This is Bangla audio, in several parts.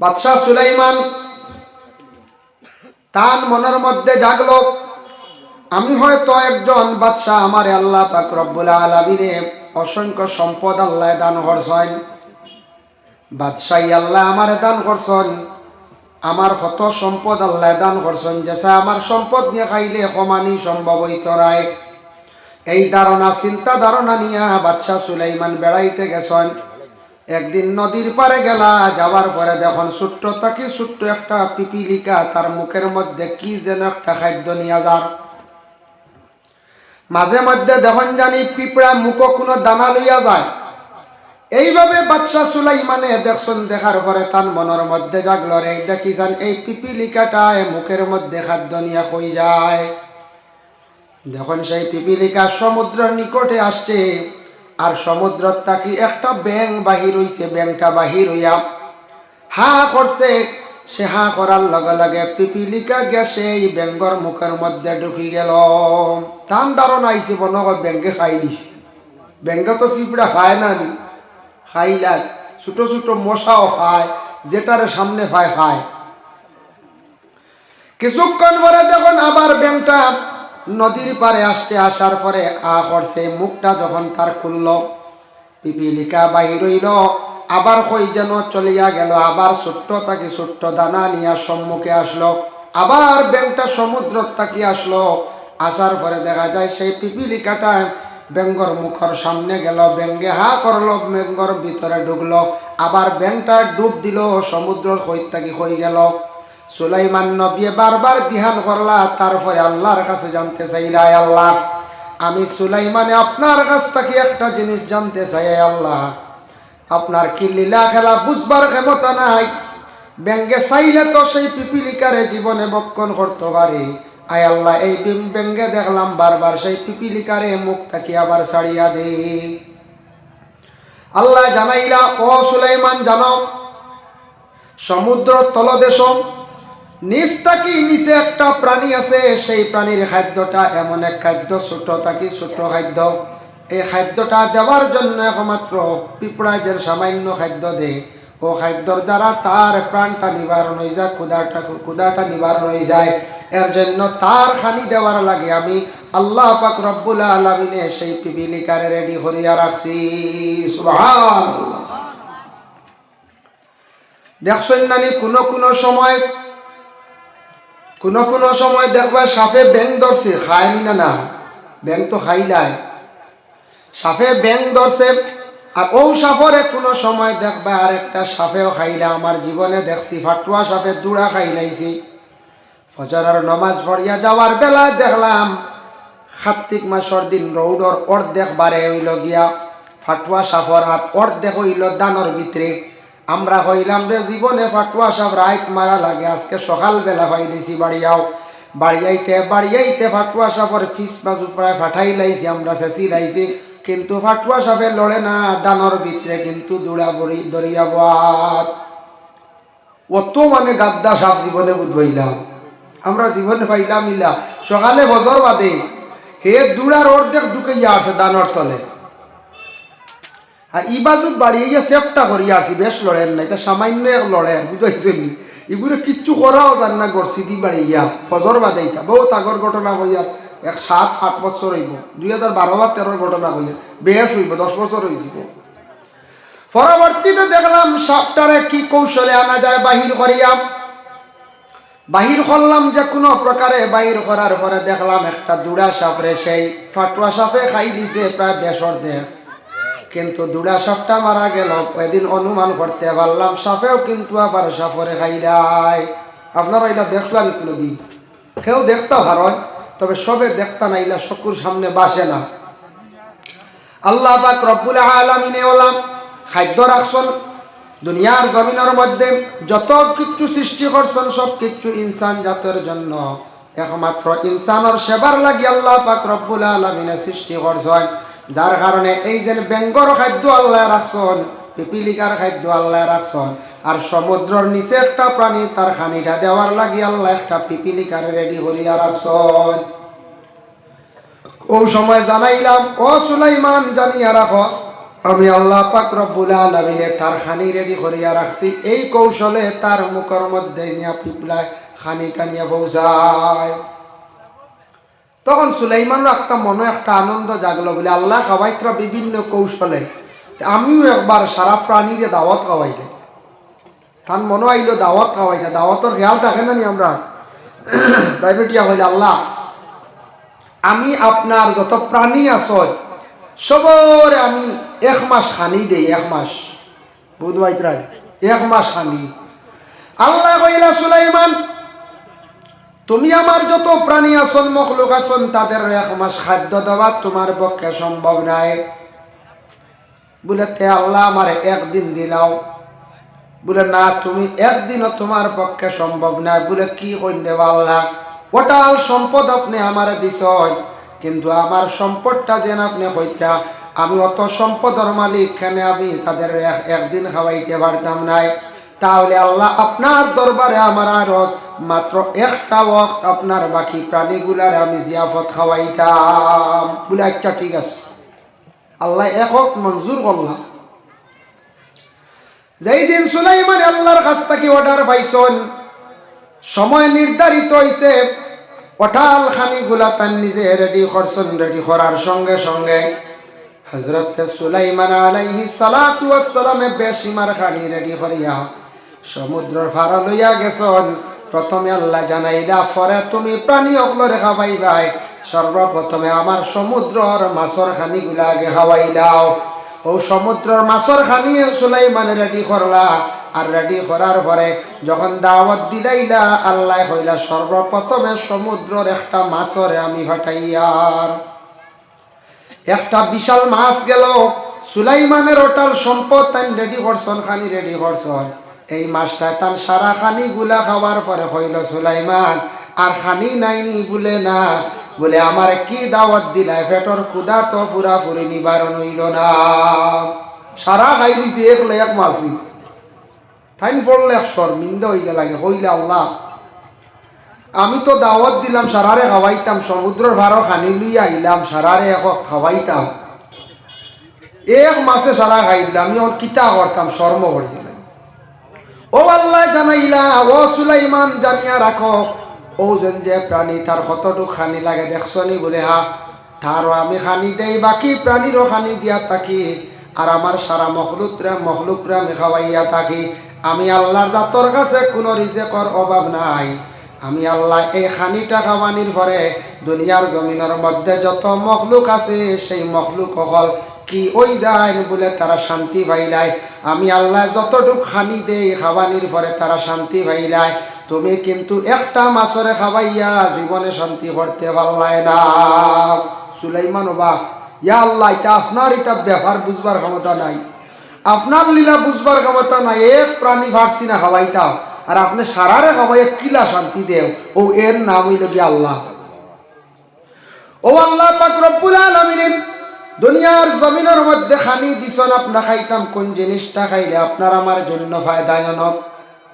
বাদশাহ সুলাইমান তার মনের মধ্যে জাগলো, আমি হয়তো একজন বাদশাহ আমার আল্লাহ পাক রব্বুল আলমিনে অসংখ্য সম্পদ আল্লাহ দান করছেন। বাদশাহী আল্লাহ আমার দান করছেন, আমার কত সম্পদ আল্লাহ দান করছেন, যেসা আমার সম্পদ নিয়ে খাইলে কমানি সম্ভব হইত রায় এই ধারণা, চিন্তা ধারণা নিয়ে বাদশাহ সুলাইমান বেড়াইতে গেছেন। একদিন নদীর পারে গেলা, যাওয়ার পরে দেখুন ছোট্ট তাকে ছোট্ট একটা পিপিলিকা, তার মুখের মধ্যে কি যেন একটা খাদ্য নিয়ে যার। মাঝে মধ্যে দেখুন জানি পিঁপড়া মুখ কোনো দানা লইয়া যায়। এইভাবে বাদশাহ সুলাইমানে দেখছেন দেখার পরে তার মনের মধ্যে জাগল রে দেখিছেন এই পিপিলিকাটায় মুখের মধ্যে খাদ্য নিয়ে কই যায়। দেখুন সেই পিপিলিকা সমুদ্রের নিকটে আসছে। আর সমুদ্রত তাকি একটা ব্যাং বাহির হইছে ব্যাংটা বাহির হইয়া হা করছে। সে হা করার লগে লগে পিপিলিকা গেছে এই ব্যাঙ্গর মুখের মধ্যে ঢুকি গেল। টান ধারণা আইছে হয় ব্যাঙ্গে খাই দিছে ব্যাঙ্গে তো পিঁপড়া খায় না নি। খাইলা ছোট ছোট মশাও খায় যেটার সামনে পায় খায় কিছুক্ষণ পরে দেখুন আবার ব্যাংটা নদীর পারে আসতে আসার পরে আ করছে, মুখটা যখন তার খুলল পিপিলিকা বাহির হইল আবার কই যেন চলিয়া গেল, আবার ছোট্ট তাকে ছোট্ট দানা নিয়ে সম্মুখে আসলো। আবার ব্যাংটা সমুদ্র তাকি আসলো। আসার পরে দেখা যায় সেই পিপিলিকাটা ব্যাঙ্গর মুখর সামনে গেল ব্যাঙ্গে হা করল ব্যাঙ্গর ভিতরে ঢুকলো। আবার ব্যাংটা ডুব দিল সমুদ্র কই তাকি হয়ে গেল। সুলাইমান নবী বারবার ধ্যান করলা, তারপরে আল্লাহর কাছে জানতে চাইলা আল্লাহ, আমি সুলাইমানে আপনার কাছ থেকে একটা জিনিস জানতে চাই আল্লাহ। আপনার কি লীলা খেলা বুঝবার ক্ষমতা নাই? ব্যাঙ্গে চাইলে তো সেই পিপিলিকারে জীবনে বক্ষণ করতে পারে। আয় আল্লাহ, এই বিম ব্যাঙ্গে দেখলাম বারবার সেই পিপিলিকারে মুখ থাকি আবার ছাড়িয়া দে। আল্লাহ জানাইলা, ও সুলাইমান জানো সমুদ্র তলদেশ নিচ থাকি নিচে একটা প্রাণী আছে? সেই প্রাণীর খাদ্যটা এমন এক খাদ্য, ছোট থাকি ছোট খাদ্য? এই খাদ্যটা দেওয়ার জন্য একমাত্র পিঁপড়াদের সামান্য খাদ্য দে। ও খাদ্যর দ্বারা তার প্রাণটা নিবারণ হয়ে যায় ক্ষুদাটা ক্ষুদাটা নিবারণ হয়ে যায়। এর জন্য তার খানি দেওয়ার লাগে। আমি আল্লাহ পাক রব্বুল আলমিনে সেই পিপিলিকারে রেডি করিয়া রাখছি। দেখছেন নানি, কোনো কোনো সময় কোনো কোনো সময় দেখবা সাপে ব্যাং ধরছে, খায়নি না না? ব্যাং তো খাইলাই। সাপে ব্যাং ধরছে আর ও সাপরে কোনো সময় দেখবা আর একটা সাপেও খাইলা। আমার জীবনে দেখছি, ফাটুয়া সাপে দুড়া খাইলাইছি। ফজরের নমাজ পড়িয়া যাওয়ার বেলা দেখলাম, কার্তিক মাসর দিন রৌডর অর্ধেক বারে হইল গিয়া, ফাটুয়া সাপর হাত অর্ধেক হইল দানর ভিতরে। আমরা হইলাম রে জীবনে ফাটুয়া সাপ রাইত মারা লাগে। আজকে সকালবেলা হয়ে দিছি বাড়িয়াও। বাড়িয়াইতে বাড়িয়াইতে ফাটুয়া সাপর ফিস বাজু প্রায় ফাটাই লাইছি, আমরা চেঁচি লাইছি। কিন্তু ফাটুয়া সাপে লড়ে না, দানর ভিতরে কিন্তু দৌড়া বড়ি দরিয়া বাদ অত মানে গাদ্দা সাপ জীবনে বুঝবাইলাম আমরা জীবনে পাইলাম ইলা। সকালে বজর বাদে হে দূরার অর্ধেক ঢুকাইয়া আছে দানর তলে। আর ই বাজু বাড়িয়ে সেফটা করিয়া আছি বেশ লড়েন নাই, তা সামান্য এক লড়ে বুঝাইছেন এগুলো কিচ্ছু করাও জান না গড়ছি দি বাড়িয়া ফজর বাদে এটা বহুত আগর ঘটনা হইয়া এক সাত, আট বছর হইব, দুই হাজার বারো বা তেরোর ঘটনা হইয়া বেশ হইব, দশ বছর হয়েছিল পরবর্তীতে দেখলাম, সাপটারে কি কৌশলে আনা যায় বাহির করিয়া? বাহির করলাম যে কোনো প্রকারে, বাহির করার পরে দেখলাম একটা দুড়া সাপরে সেই ফাটুয়া সাপে খাই দিছে, প্রায় বেসর দেহ। কিন্তু দুড়া সাপটা মারা গেল, এদিন অনুমান করতে পারলাম, সাপেও কিন্তু আবার সাপরে খাইলাই আপনারা এটা দেখলাম কোনোদিন? কেউ দেখতে ভারয় তবে সবে দেখতা না ইলা চকুর সামনে বাসে না। আল্লাহ পাক রব্বুল আলমিনে ওলাম খাদ্য রাখছন, দুনিয়ার জমিনের মধ্যে যত কিছু সৃষ্টি করছেন, সব কিছু ইনসান জাতের জন্য। একমাত্র ইনসানের সেবার লাগি আল্লাহ পাক রব্বুল আলমিনে সৃষ্টি করছেন। যার কারণে এই যে বেঙ্গর খাদ্য আল্লাহ রাখছেন পিপিলিকার খাদ্য আল্লাহ রাখছেন আর সমুদ্রের নিচে একটা প্রাণী, তার খানিটা দেওয়ার লাগি আল্লাহ একটা পিপিলিকার রেডি করিয়া রাখছেন। ও সময় জানাইলাম, ও সুলাইমান, জানিয়া রাখো, আমি আল্লাহ পাক রব্বুল আলামিনে তার খানি রেডি করিয়া রাখছি। এই কৌশলে তার মুখের মধ্যে নিয়া পিপলায় খানিটা নিয়ে পৌঁছায়। তখন সুলাইমানও একটা মনে, একটা আনন্দ জাগলো, বলে, আল্লাহ খাওয়াইতরা বিভিন্ন কৌশলে। আমিও একবার সারা প্রাণীরে দাওয়াত খাওয়াইলে। তার মনে আইলো, দাওয়াত খাওয়াইতে। দাওয়াতর খেয়াল থাকে না নি আমরা? প্রাইভেটিয়া হইলে আল্লাহ, আমি আপনার যত প্রাণী আছে, সবরে আমি এক মাস খানি দেই, এক মাস। প্রায়, এক মাস খানি আল্লাহ কইলা, সুলাইমান তুমি আমার যত প্রাণী আসন মখলুক আসন, তাদের এক মাস খাদ্য দেওয়া তোমার পক্ষে সম্ভব নাই। বলে, তে আল্লাহ আমার একদিন দিলাও। বলে, না, তুমি একদিনও তোমার পক্ষে সম্ভব নাই। বলে, কি কইন দেবা আল্লাহ? ওটাল সম্পদ আপনি আমার দিছ কিন্তু আমার সম্পদটা যেন আপনি হইতা আমি অত সম্পদের মালিক খানে আমি তাদের এক- একদিন খাওয়াইতে পারতাম নাই? তাহলে আল্লাহ আপনার দরবারে আমার আরস মাত্র একটা ওয়াক্ত আপনার বাকি প্রাণীগুলার আমি জিয়াফত খাওয়াইতাম। বলে আচ্ছা ঠিক আছে। আল্লাহ একক মঞ্জুর করলাম যেই দিন সুলাইমান আল্লাহর কাছ থেকে অর্ডার পাইছন, সময় নির্ধারিত হইছে ওঠাল খানিগুলা তার নিজে রেডি করছেন রেডি করার সঙ্গে সঙ্গে হজরত সুলাইমান আলাইহি সালাতু ওয়াসসালামে বেশিমার খানি রেডি করিয়া সমুদ্রের ফারা লইয়া গেছন। প্রথমে আল্লাহ জানাইলা, পরে তুমি প্রাণী অগলরে খাবাই ভাই সর্বপ্রথমে আমার সমুদ্রর মাছর খানিগুলা আগে খাওয়াই দাও। ও সমুদ্রের মাছর খানি সুলাইমান রেডি করলা। আর রেডি করার পরে যখন দাওয়াত দিলাইলা, আল্লাহ হইলা সর্বপ্রথমে সমুদ্রের একটা মাছরে আমি ভাটাইয়ার একটা বিশাল মাছ গেল। সুলাইমানের ওটাল সম্পদ তাই রেডি করছন, খানি রেডি করছন। এই মাছটা তার সারা খানি গুলা খাওয়ার পরে হইল সুলাইমান, আর খানি নাইনি বলে না। বলে, আমার কি দাওয়াত দিলাই পেটর ক্ষুদা তো পুরাপুরি নিবারণ হইল না। সারা খাই দিছি, এক এক মাছি। টাইম পড়লে শর্মিন্দা হইতে লাগে, হইলে আল্লাহ। আমি তো দাওয়াত দিলাম, সারারে খাওয়াইতাম, সমুদ্রের ভাড়া খানি লুই আইলাম, সারারে এক খাওয়াইতাম। এক মাসে সারা খাইলাম আমি ওর কিতা করতাম, শর্ম করছিলাম ও আল্লাহ জানাইলা, ও সুলাইমান জানিয়া রাখো, ও যেন যে প্রাণী তার কতটুক খানি লাগে দেখছনি বলে হা? তারও আমি খানি দেই, বাকি প্রাণীরও খানি দিয়া থাকি, আর আমার সারা মখলুকরা মখলুকরা আমি খাওয়াইয়া থাকি। আমি আল্লাহর জাতর কাছে কোনো রিজেকর অভাব নাই। আমি আল্লাহ এই খানিটা খাওয়ানির পরে দুনিয়ার জমিনের মধ্যে যত মখলুক আছে, সেই মখলুক হল কি ওই যায় বলে তারা শান্তি পাইলাই আমি আল্লাহ যতটুক খানি দেই খাওয়ানির পরে তারা শান্তি পাইলাই তুমি কিন্তু একটা মাছরে খাওয়াইয়া জীবনে শান্তি করতে পারলাই না। সুলাইমান বা ইয়া আল্লাহ, এটা আপনার এটা ব্যাপার বুঝবার ক্ষমতা নাই। আপনার লীলা বুঝবার ক্ষমতা নাই, এক প্রাণী ভারছি না খাওয়াইতাম আর আপনি সারারে খাওয়াইয়া কিলা শান্তি দেও। ও, এর নাম হইল কি আল্লাহ। ও আল্লাহ পাক রব্বুল আলামিন দুনিয়ার জমিনের মধ্যে খানি দিছন, আপনা খাইতাম, কোন জিনিসটা খাইলে আপনার আমার জন্য ফায়দাজনক?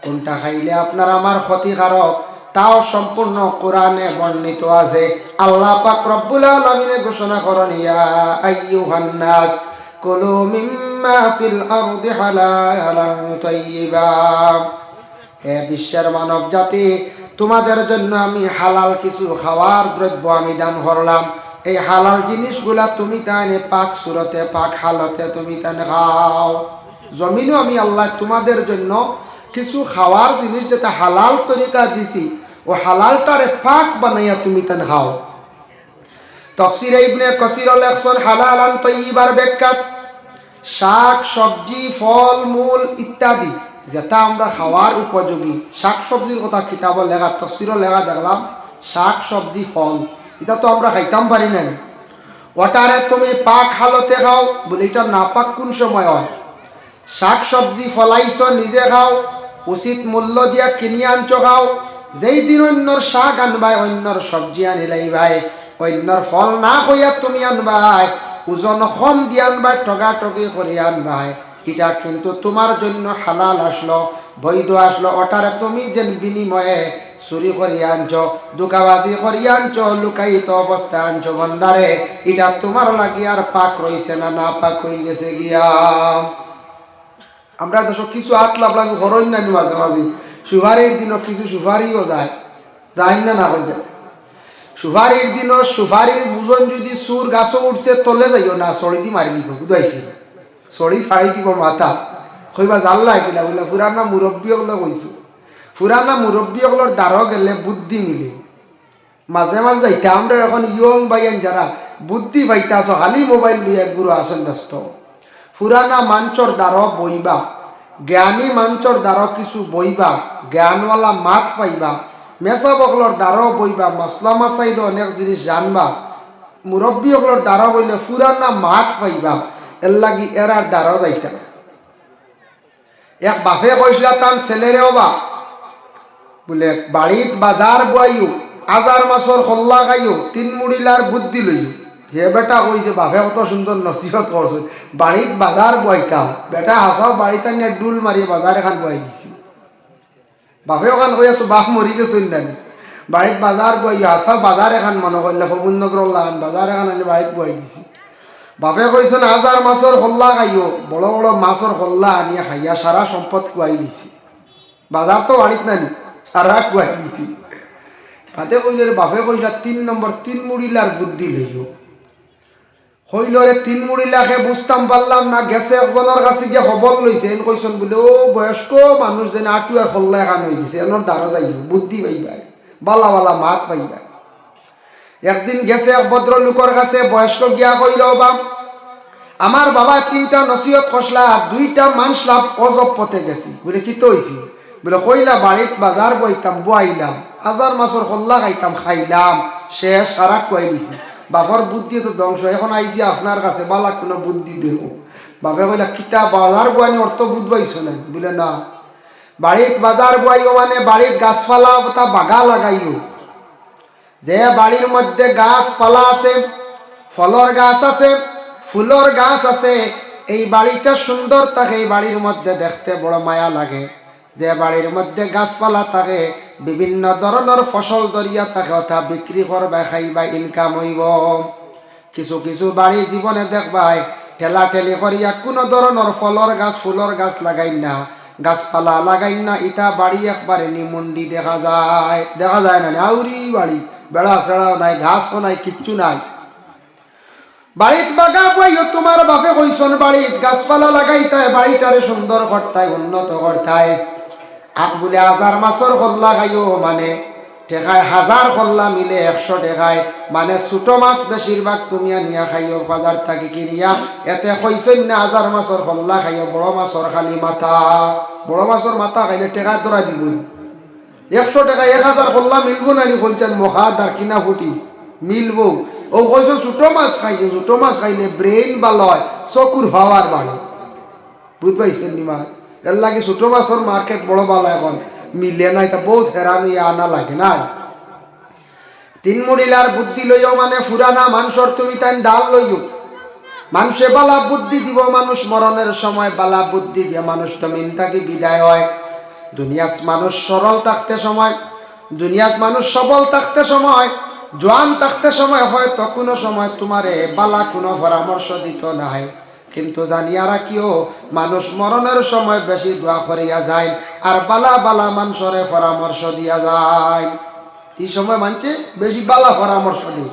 কোনটা খাইলে আপনার আমার ক্ষতিকারক? তাও সম্পূর্ণ কোরআনে বর্ণিত আছে। আল্লাহ পাক রব্বুল আলামিনে ঘোষণা করেন, ইয়া আইয়ুহান নাস, কুলু মিম্মা ফিল আরদি হালালান তাইয়্যিবা হে বিশ্বের মানব জাতি তোমাদের জন্য আমি হালাল কিছু খাওয়ার দ্রব্য আমি দান করলাম। এই হালাল জিনিসগুলা তুমি তাইনে পাক সুরতে, পাক হালতে তুমি তানে খাও। জমিনও আমি আল্লাহ তোমাদের জন্য কিছু খাওয়ার জিনিস যেটা হালাল তরিকা দিছি, ও হালালটারে পাক বানাইয়া তুমি তান খাও। তফসির ইবনে কসির লেখছেন, হালালান তৈবার ব্যাখ্যাত শাক, সবজি, ফল, মূল ইত্যাদি যেটা আমরা খাওয়ার উপযোগী। শাক সবজির কথা কিতাব লেখা, তফসিরও লেখা দেখলাম, শাক, সবজি, ফল। এটা তো আমরা খাইতাম পারি না ওটারে তুমি পাক হালতে খাও, বলে এটা না পাক কোন সময় হয়? শাক সবজি ফলাইছ, নিজে খাও, উচিত মূল্য দিয়া কিনি আনছ খাও যেই দিন অন্যর শাক আনবাই, অন্যর সবজি আনিলাই ভাই, অন্যর ফল না হইয়া তুমি আনবাই, ওজন কম দিয়ে আনবাই টগা টগি করে আনবাই। এটা কিন্তু তোমার জন্য হালাল আসলো, বৈধ আসলো ওটারে তুমি যেন বিনিময়ে চুরি করি আনছ দুকাবাজি করি আনছ লুকাইত অবস্থা আনছ বন্দারে এটা তোমার লাগি আর পাক রইছে না না পাক হয়ে গেছে গিয়া। আমরা দেশ কিছু আট লাভ লাগবে ঘরই নাই মাঝে মাঝে। সুপারির দিনও কিছু সুপারিও যায় যাই না না হয়ে যায় সুপারির দিনও সুপারির বুঝন যদি সুর গাছও উঠছে, তলে যাইও না সড়ি দি মারি দিব বুঝাইছে। সড়ি ছাড়ি দিব মাথা। কইবা জানলা কিনা বলে, পুরানা মুরব্বী হলে কইছো পুরানা মুরব্বী হলোর দ্বারও গেলে বুদ্ধি মিলে। মাঝে মাঝে যাইতে আমরা এখন ইয়ং বাইন যারা বুদ্ধি পাইতে আছো, খালি মোবাইল লইয়া গুরু আসন ব্যস্ত। পুরানা মাঞ্চর দ্বারা বইবা জ্ঞানী মাঞ্চর দ্বারা কিছু বইবা জ্ঞানওয়ালা মাত পাইবা মেসা বকলর দ্বারা বইবা মশলা মাসাইল অনেক জিনিস জানবা। মুরব্বী হকলর দ্বারা বইলে পুরানা মাত পাইবা এর লাগি এরার দ্বারা যাইতা। এক বাপে কইসলা তার ছেলেরে বা বলে, বাড়িত বাজার বইও আজার মাছর খল্লা খাইও তিন মুড়িলার বুদ্ধি লইও হে বেটা কইছে বাপে কত সুন্দর নসিহত করছে বাড়িত বাজার বইতাম বেটা হাসাও বাড়িতে নিয়ে ডুল মারি বাজার এখান বই দিছি। বাপে ওখান কইয়া তো বাপ মরি গেছিল নানি বাড়িত বাজার বই হাসাও বাজার এখান মনে করলে ফবুন্নগর লাগান বাজার এখান আনি বাড়িত বই দিছি। বাপে কইছেন হাজার মাছর খল্লা খাইও বড় বড় মাছর খল্লা আনিয়া খাইয়া সারা সম্পদ কুয়াই দিছি। বাজার তো বাড়িত নানি সারা কুয়াই দিছি। তাতে কইলে বাপে কইলা, তিন নম্বর তিন মুড়িলার বুদ্ধি লইও হইলরে তিন মুড়িলাকে বুঝতাম পারলাম না, গেছে একজনের কাছে গিয়ে খবর লইছে। এন কইছেন বলে, ও বয়স্ক মানুষ যেন আটুয়ার খল্লা এখান হয়ে গেছে এনার দ্বারা যাইব বুদ্ধি পাইবাই, বালা বালা মাত পাইবাই। একদিন গেছে এক ভদ্র লোকের কাছে, বয়স্ক গিয়া কইল বা আমার বাবা তিনটা নসিহত খসলা দুইটা মানুষ লাভ অজব পথে গেছি। বলে, কি তো হয়েছি বলে কইলা বাড়িত বাজার বইতাম, বুয়াইলাম। হাজার মাছর খল্লা খাইতাম, খাইলাম। শেষ সারা কুয়াই দিছি? বাবার বুদ্ধি তো ধ্বংস। এখন আইছি আপনার কাছে বালা কোনো বুদ্ধি দেব। বাবা কইলা, কিতা বাজার বুয়ানি অর্থ বুঝবাইছো না বলে, না। বাড়িত বাজার বুয়াইও মানে বাড়িত গাছপালা তা বাগা লাগাইও। যে বাড়ির মধ্যে গাছপালা আছে, ফলর গাছ আছে, ফুলর গাছ আছে, এই বাড়িটা সুন্দর থাকে এই বাড়ির মধ্যে দেখতে বড় মায়া লাগে। যে বাড়ির মধ্যে গাছপালা থাকে, বিভিন্ন ধরনের ফসল দরিয়া থাকে, অর্থাৎ বিক্রি করবে, খাইবা ইনকাম হইব। কিছু কিছু বাড়ি জীবনে দেখবাই ঠেলা ঠেলি করিয়া কোনো ধরনের ফলর গাছ, ফুলর গাছ লাগাই না। গাছপালা লাগাই না, ইটা বাড়ি একবারে নিমুন্ডি দেখা যায়। দেখা যায় না আউরি বাড়ি, বেড়া সেড়াও নাই, ঘাসও নাই, কিচ্ছু নাই। বাড়িত বাগা বইও তোমার বাপে কইসন বাড়িত, গাছপালা লাগাইতায়, বাড়িটারে সুন্দর করতায়, উন্নত করতায়। বলে হাজার মাছর কল্লা খাইও মানে টেকায় হাজার কল্লা মিলে একশো টেকায় মানে ছোট মাছ বেশিরভাগ তুমি আনিয়া খাইও বাজার থাকি কিনিয়া এতে কইসন না হাজার মাছর কল্লা খাইও, বড় মাছর খালি মাথা। বড় মাছর মাথা খাইলে টেকা ধরা দিব একশো টাকা, এক হাজার কল্লা মিলবো না নি কইতেন মহা দার কিনা ফুটি। মিলবো। ও কইছো ছোট মাছ খাইছো ছোট মাছ খাইলে ব্রেইন ভালো হয় চকুর হওয়ার বাড়ে বুঝ পাইছেন নি মাছ? এর লাগে ছোট মাছের মার্কেট বড় ভালো এখন মিলে নাই তা বহুত হেরান আনা লাগে না তিন মুড়িলার বুদ্ধি লইও মানে ফুরানা মানুষের তুমি তাই ডাল লইও মানুষে বালা বুদ্ধি দিব মানুষ মরণের সময় বালা বুদ্ধি দিয়ে মানুষ জমিন থাকি বিদায় হয় দুনিয়াত মানুষ সরল থাকতে সময় দুনিয়াত মানুষ সবল থাকতে সময় জোয়ান থাকতে সময় হয়তো কোনো সময় তোমারে বালা কোনো পরামর্শ দিত নাই কিন্তু জানিয়া রাখিও মানুষ মরণের সময় বেশি দোয়া করিয়া যায় আর বালা বালা মানুষরে পরামর্শ দিয়া যায়। এই সময় মানছে, বেশি বালা পরামর্শ দিই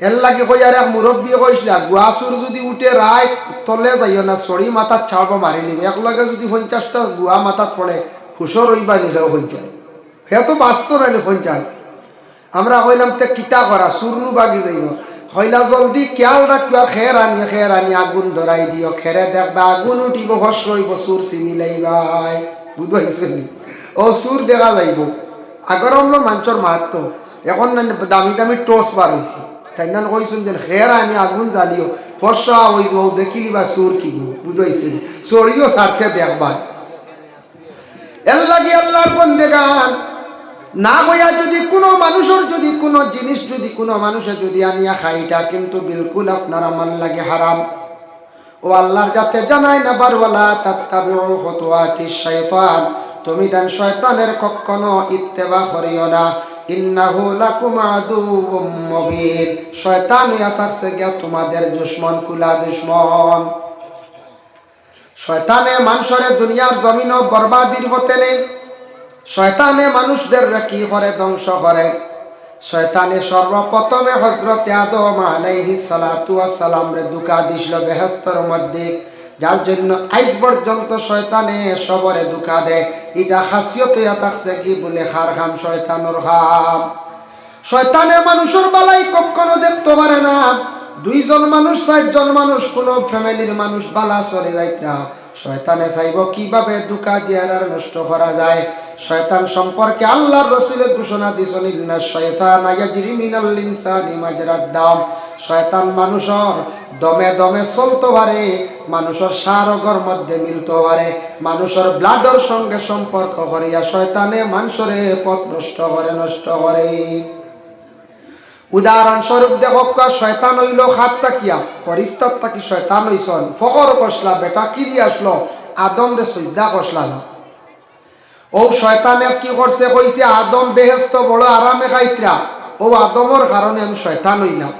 এর লাগে কই আর এক মুরব্বী কইছিল গুয়াচুর যদি উঠে রায়, তলে যাইও না, চড়ি মাথাত ছাড়ব মারি নিবে এক লাগে যদি পঞ্চাশটা গুয়া মাথাত পড়ে হুসর হইবা নিলেও পঞ্চায় সে তো বাঁচত নাই পঞ্চায় আমরা কইলাম তে কিতা করা চুরনু বাগি যাইব। হইলা জলদি খেয়াল রাখিও খের আনি খের আনি আগুন ধরাই দিও খেরে দেখবা, আগুন উঠিব হস রইব চুর চিনি লাইবাই বুঝবাইছেন ও চুর দেখা যাইব আগর আমরা মানুষের মাহাত্ম এখন দামি দামি টস বার হয়েছে তাই না কইছেন যে খের আনি আগুন জ্বালিও ফসা হইব দেখিলি বা চোর কি বুঝাইছেন চড়িও সারতে দেখবা এর লাগে আল্লাহর বন্দে গান না হইয়া যদি কোনো মানুষের যদি কোনো জিনিস যদি কোনো মানুষে যদি আনিয়া খাইটা কিন্তু বিলকুল আপনার আমার লাগে হারাম। ও আল্লাহর যাতে জানাই না, বারওয়ালা তাত্তাবিউ খুতুয়াতি শাইতান। তুমি দেন শয়তানের কখনো ইত্তেবা করিও না। ইন্নাহু লাকুম আদুউম মুবিন। শয়তান গিয়া তোমাদের দুশমন, কুলা দুশমন। শয়তানে মানুষরে দুনিয়ার জমিন বরবাদির হতে নেই। শয়তানে মানুষদের কি করে ধ্বংস করে? শয়তানে সর্বপ্রথমে হজরতে আদম আলাইহি সালাতু রে দুকা দিছিল বেহস্তর মধ্যে, যার জন্য আইজ পর্যন্ত শয়তানে সবরে দুকা দেয়। এটা খাসিয়ত থাকছে কি বলে খার খাম শয়তানুর হাম শয়তানে মানুষের বালাই কখনো দেখতে পারে না। দুইজন মানুষ, চারজন মানুষ, কোন ফ্যামিলির মানুষ বালা চলে যায় না। শয়তানে চাইব কীভাবে দুকা আর নষ্ট করা যায়? শয়তান সম্পর্কে আল্লাহর রসুলের ঘোষণা দিয়েছেন শয়তান আয়াজরি মিনাল ইনসানি মাজরাদ দাম। শয়তান মানুষের দমে দমে চলতে পারে, মানুষের সারগর মধ্যে মিলতে পারে, মানুষের ব্লাডের সঙ্গে সম্পর্ক করিয়া শয়তানে মানুষরে পথ নষ্ট করে নষ্ট করে। উদাহরণস্বরূপ দেখো শয়তান হইল হাত তাকিয়া ফরিস্তার তাকি শয়তান হইছন। ফকর কষলা বেটা কি দিয়ে আসলো? আদম রে সজদা কষলা না ও শয়তানে কি করছে? কইছে, আদম বেহেস্ত বড় আরামে খাইত্রা। ও আদমর কারণে আমি শয়তান হইলাম।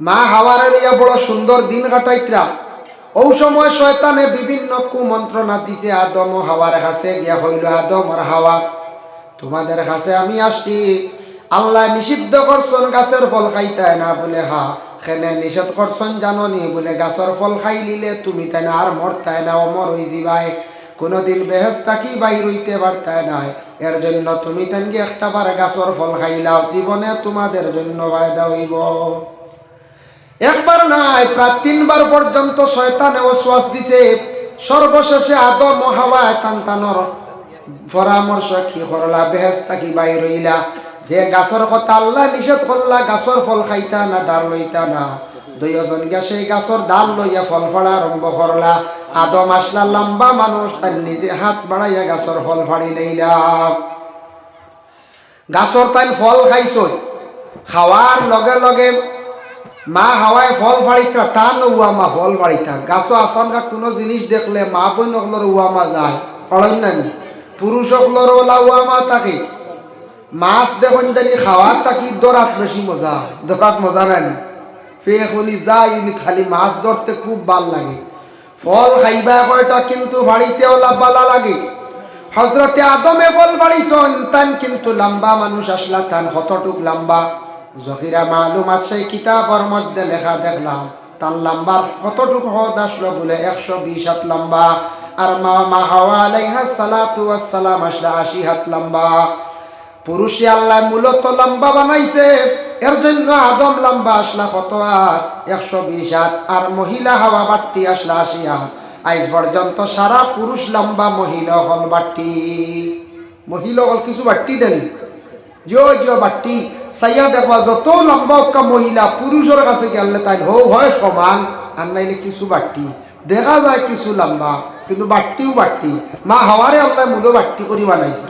মা হাওয়ারে লইয়া বড় সুন্দর দিন কাটাইত্রা। ও সময় শয়তানে বিভিন্ন কুমন্ত্রণা দিছে, আদম ও হাওয়ার কাছে গিয়া হইল আদম আর হাওয়া। তোমাদের কাছে আমি আসছি। আল্লাহ নিষিদ্ধ করছেন গাছের ফল খাইতাই না বলে, হা খেনে নিষেধ করছেন জানো নি বলে, গাছের ফল খাই নিলে তুমি তাই না আর মরতাই না, অমর হই যাবাই কোনোদিন বেহেস্তা কি বাইর হইতে পারতাই নাই। এর জন্য তুমি তেনকে একটা বার গাছের ফল খাইলাও, জীবনে তোমাদের জন্য ফায়দা হইব। একবার নাই, প্রায় তিনবার পর্যন্ত শয়তানে শ্বাস দিছে। সর্বশেষে আদম হাওয়ায় তান্তানোর পরামর্শ কি করলা বেহেস্তা কি বাইর হইলা? যে গাছর কথা আল্লাহ নিষেধ করলা, গাছর ফল খাইতা না, ডাল লইতা না। দুইজন সেই গাছর ডাল লইয়া ফল ফলা আরম্ভ করলা আদম আসলা, লম্বা মানুষ তার নিজে হাত বাড়াইয়া গাছর ফল ফাড়ি লইলা। গাছর তাই ফল খাইছ। খাওয়ার লগে লগে মা হাওয়ায় ফল ফাড়িতা তা উয়া মা ফল ফাড়িতা গাছ আসানকা কোনো জিনিস দেখলে মা বই নকলর উয়া মা যায়। পড়েন না পুরুষ সকলর ওলা উয়া মা থাকে মাছ দেখুন জানি খাওয়ার তাকি দরাত বেশি মজা। দরাত মজা নাই ফে এখনই যাই খালি মাছ ধরতে খুব ভালো লাগে। ফল খাইবা কয়টা কিন্তু বাড়িতেও বালা লাগে। হজরতে আদমে ফল বাড়িছন, তান কিন্তু লম্বা মানুষ আসলা, তান কতটুক লম্বা। জহিরা মালুম আছে কিতাবর মধ্যে লেখা দেখলাম তার লম্বার কতটুক হদ আসলো বলে একশো বিশ হাত লম্বা। আর মা মা হাওয়া আলাইহা সালাতু আসসালাম আসলা আশি হাত লম্বা। পুরুষে আল্লাহ মূলত লম্বা বানাইছে। এর জন্য আদম লম্বা আসলা কত হাত একশো বিশ হাত, আর মহিলা হাওয়া বাট্টি আসলা আশি হাত। আইজ পর্যন্ত সারা পুরুষ লম্বা মহিলা হল বাট্টি। মহিলা হল কিছু বাট্টি দেন। জিও জিও বাট্টি। সাইয়া দেখবা যত লম্বা একটা মহিলা, পুরুষের কাছে গেলে তাই হো, হয় সমান। আর নাইলে কিছু বাট্টি। দেখা যায় কিছু লম্বা, কিন্তু বাট্টিও বাট্টি। মা হাওয়ারে আল্লাহ মূল বাট্টি করি বানাইছে।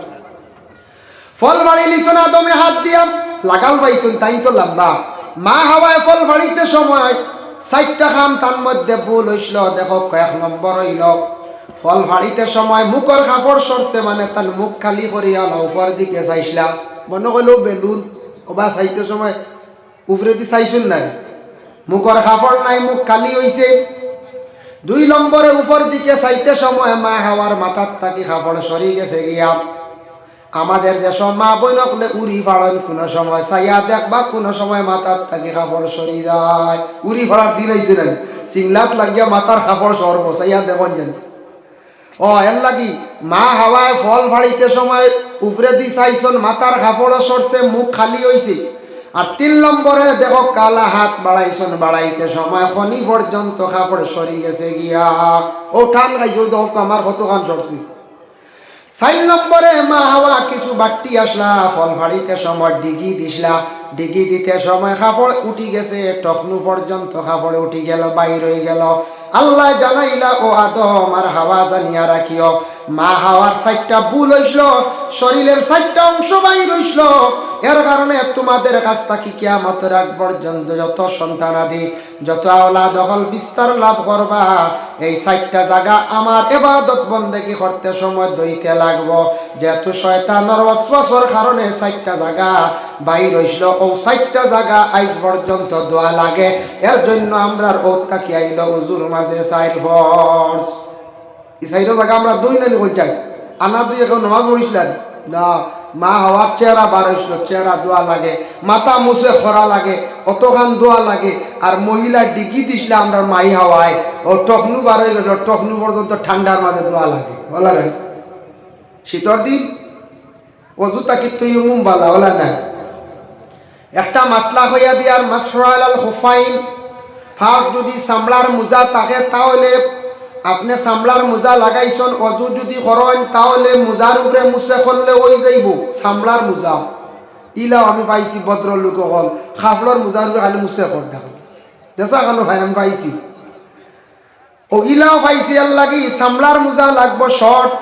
ফল বাড়ি লিছন আদমে হাত দিয়া লাগাল পাইছুন তাই তো লম্বা। মা হাওয়ায় ফল বাড়িতে সময়, চারটা খাম তার মধ্যে ভুল হইছিল দেখো কয়েক নম্বর হইল। ফল ফাড়িতে সময় মুখর কাপড় সরছে মানে তার মুখ খালি করিয়া উপর দিকে চাইছিলা। মনে করলেও বেলুন ওবা চাইতে সময় উপরে দি চাইছুন নাই? মুখর কাপড় নাই, মুখ খালি হইছে। দুই নম্বরে উপর দিকে চাইতে সময় মা হাওয়ার মাথার থাকি কাপড় সরি গেছে গিয়া। আমাদের দেশ মা বই নকলে উড়ি ফাড়ন কোন সময় চাইয়া দেখবা, কোনো সময় মাথার থাকি কাপড় সরি যায়। উড়ি ফাড়ার দিন হয়েছে না সিংলাত লাগিয়া মাথার কাপড় সরব চাইয়া দেখুন যেন। ও এর লাগি মা হাওয়ায় ফল ফাড়িতে সময় উপরে দি চাইছন মাথার কাপড় সরছে মুখ খালি হয়েছে আর তিন নম্বরে দেখো কালা হাত বাড়াইছন বাড়াইতে সময় শনি পর্যন্ত কাপড় সরি গেছে গিয়া। ও ঠান গাইছো দেখো আমার কত কান সরছি চার নম্বরে মা হাওয়া কিছু বাট্টি আসলা, ফল ভাড়িতে সময় ডিগি দিসলা। ডিগি দিতে সময় খাপড় উঠি গেছে, টকনু পর্যন্ত খাপড়ে উঠি গেল, বাইর হয়ে গেল। আল্লাহ জানাইলা, ও আদম, আর হাওয়া জানিয়া রাখিও। মা হাওয়ার সাইডটা ভুল হইছিল শরীরের সাইডটা অংশ বাইর হইছিল এর কারণে তোমাদের কাছ থেকে কিয়ামতের আগ পর্যন্ত যত সন্তান আদি, যত আওলা দখল বিস্তার লাভ করবা। এই সাইডটা জায়গা আমার এবাদত বন্দেগী করতে সময় দইতে লাগবো। যেহেতু শয়তানোর অশ্বাসর কারণে সাইডটা জায়গা বাইর হইছিল ও সাইডটা জায়গা আইজ পর্যন্ত দোয়া লাগে। এর জন্য আমরা ও তাকি আইল উজুর মাঝে সাইড ফর্স এই সাইডের জায়গা আমরা দুই নানি কই চাই। আনা দুই এখন নামাজ পড়িছিলেন না, মা হওয়ার চেহারা বার হয়েছিল, চেহারা দোয়া লাগে, মাথা মুছে খরা লাগে, অতখান দোয়া লাগে, আর মহিলা ডিগি দিছিল আমরা মাই হাওয়ায়। ও টকনু বার হয়ে গেল টকনু পর্যন্ত ঠান্ডার মাঝে দোয়া লাগে, বলা রে শীতর দিন অজু তাকি তুই বালা, বলা না একটা মাসলা হইয়া দিয়ার মাসরাল হুফাইন ফাঁক যদি চামড়ার মোজা থাকে, তাহলে আপনি চামড়ার মোজা লাগাইছেন, অজু যদি করেন তাহলে মোজার উপরে মুছে করলে ওই যাইব। চামড়ার মোজা। ইলাও আমি পাইছি, ভদ্রলোক হল খাফলর মোজার উপরে খালি মুছে কর দেখো দেশা কেন ভাই, আমি পাইছি। ও ইলাও পাইছি আর লাগি চামড়ার মোজা লাগবো শর্ট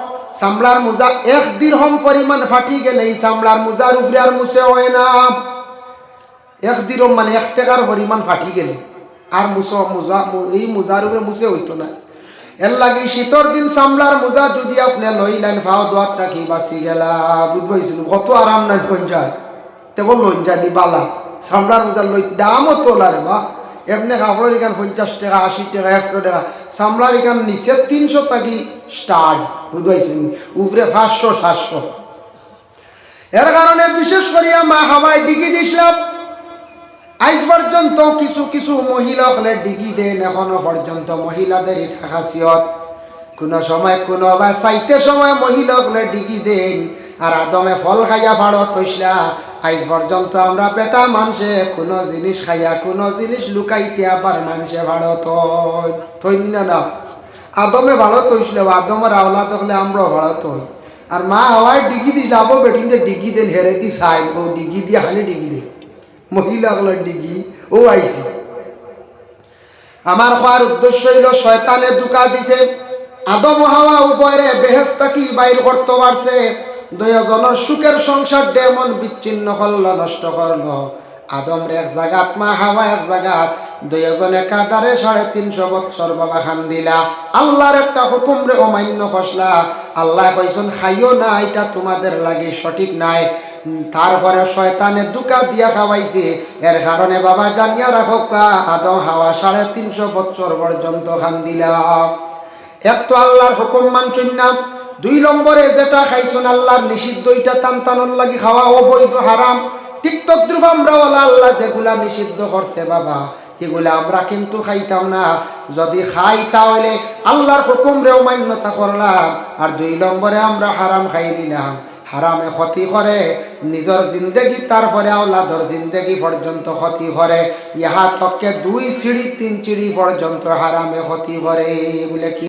চামড়ার মোজা এক দিরহম পরিমাণ ফাটি গেলে এই চামড়ার মোজার উপরে আর মুছে হয় না। এক দিরম মানে এক টাকার পরিমাণ ফাটি গেলে। আর মুসো মোজা এই মোজার উপরে মুছে হইতো না এর লাগি শীতর দিন সামলার মোজা যদি আপনি লইলেন ভাও দোয়ার থাকি বাঁচি গেলা বুঝবাইছিল কত আরাম নাই পঞ্চায় তেবল লঞ্জানি বালা সামলার মোজা লই দামও তোলার বা এমনি কাপড়ের এখান পঞ্চাশ টাকা, আশি টাকা, একশো টাকা। সামলার এখান নিচে তিনশো টাকি স্টার্ট। বুঝবাইছেন উপরে পাঁচশো, সাতশো। এর কারণে বিশেষ করিয়া মা হাওয়ায় ডিগি দিছিলাম। আজ পর্যন্ত কিছু কিছু মহিলা হলে ডিগি দেন এখনও পর্যন্ত মহিলাদের খাসিয়ত। কোনো সময় কোনো বা চাইতে সময় মহিলা হলে ডিগি দেন আর আদমে ফল খাইয়া ভাড়ত তৈসলা আজ পর্যন্ত আমরা বেটা মানুষে কোনো জিনিস খাইয়া, কোনো জিনিস লুকাইতে আবার মানুষে ভাড়ত থই না না। আদমে ভাড়ত হইছিল আদমের আওলা হলে আমরা ভাড়ত হই আর মা হওয়ায় ডিগি দিল আবো বেটিন যে ডিগি দেন হেরে দি ও ডিগি দিয়ে হালে ডিগি দেন। মহিলাগুলোর ডিগি, ও আইছে আমার হওয়ার উদ্দেশ্য হইল শয়তানে দুকা দিছে। আদম হাওয়া উভয়রে বেহেস্তা কি বাইর করতে পারছে? দুজনের সুখের সংসার ডেমন বিচ্ছিন্ন করল, নষ্ট করল। আদম এক জায়গাত মা হাওয়া এক জায়গাত দুজন একাধারে সাড়ে তিনশো বছর বাবা খান দিলা আল্লাহর একটা হুকুম রে অমান্য খসলা। আল্লাহ কইছেন খাইও না, এটা তোমাদের লাগে সঠিক নাই। তারপরে শয়তানে দুকা দিয়া খাওয়াইছে। এর কারণে বাবা জানিয়া রাখো আদম হাওয়া সাড়ে তিনশো বছর পর্যন্ত খান দিলা এক তো আল্লাহর হুকুম মানছুন না। দুই নম্বরে যেটা খাইছুন আল্লাহর নিষিদ্ধ এটা টান টানর লাগি খাওয়া অবৈধ, হারাম। ঠিক তদ্রুপ আমরা আল্লাহ যেগুলা নিষিদ্ধ করছে বাবা, সেগুলা আমরা কিন্তু খাইতাম না। যদি খাই তাহলে আল্লাহর হুকুম রেও মান্যতা করলাম। আর দুই নম্বরে আমরা হারাম খাই নিলাম হারামে ক্ষতি করে, নিজের জিন্দেগি তারপরে আওলাদর জিন্দেগি পর্যন্ত ক্ষতি করে। ইহা তককে দুই সিঁড়ি, তিন সিঁড়ি পর্যন্ত হারামে ক্ষতি করে বলে কি